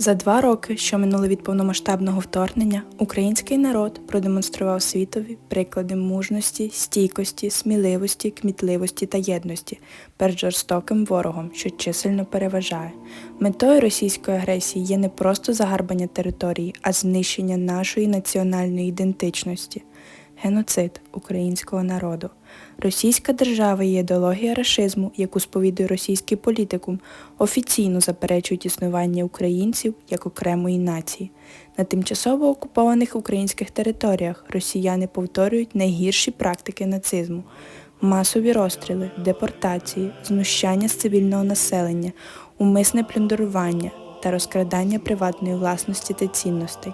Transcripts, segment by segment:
За два роки, що минули від повномасштабного вторгнення, український народ продемонстрував світові приклади мужності, стійкості, сміливості, кмітливості та єдності перед жорстоким ворогом, що чисельно переважає. Метою російської агресії є не просто загарбання території, а знищення нашої національної ідентичності. Геноцид українського народу. Російська держава і ідеологія рашизму, яку сповідує російський політикум, офіційно заперечують існування українців як окремої нації. На тимчасово окупованих українських територіях росіяни повторюють найгірші практики нацизму. Масові розстріли, депортації, знущання з цивільного населення, умисне плюндрування та розкрадання приватної власності та цінностей.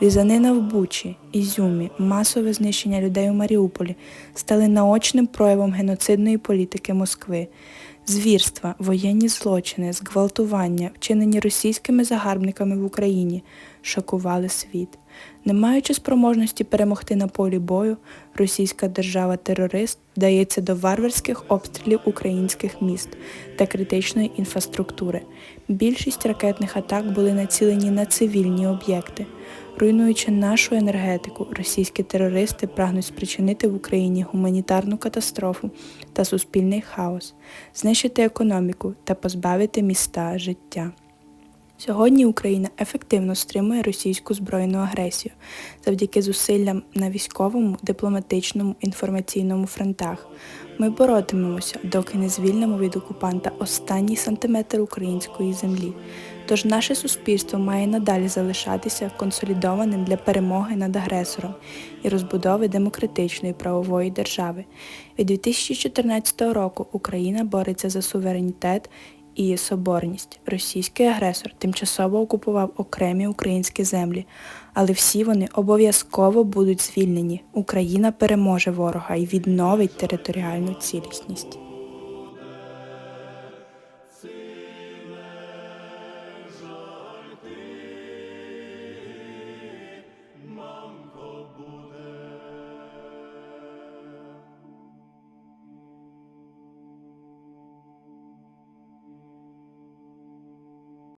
Різанина в Бучі, Ізюмі, масове знищення людей у Маріуполі стали наочним проявом геноцидної політики Москви. Звірства, воєнні злочини, зґвалтування, вчинені російськими загарбниками в Україні, шокували світ. Не маючи спроможності перемогти на полі бою, російська держава-терорист вдається до варварських обстрілів українських міст та критичної інфраструктури. Більшість ракетних атак були націлені на цивільні об'єкти. Руйнуючи нашу енергетику, російські терористи прагнуть спричинити в Україні гуманітарну катастрофу та суспільний хаос, знищити економіку та позбавити міста життя. Сьогодні Україна ефективно стримує російську збройну агресію завдяки зусиллям на військовому, дипломатичному, інформаційному фронтах. Ми боротимемося, доки не звільнимо від окупанта останній сантиметр української землі. Тож наше суспільство має надалі залишатися консолідованим для перемоги над агресором і розбудови демократичної правової держави. Від 2014 року Україна бореться за суверенітет і соборність. Російський агресор тимчасово окупував окремі українські землі, але всі вони обов'язково будуть звільнені. Україна переможе ворога і відновить територіальну цілісність.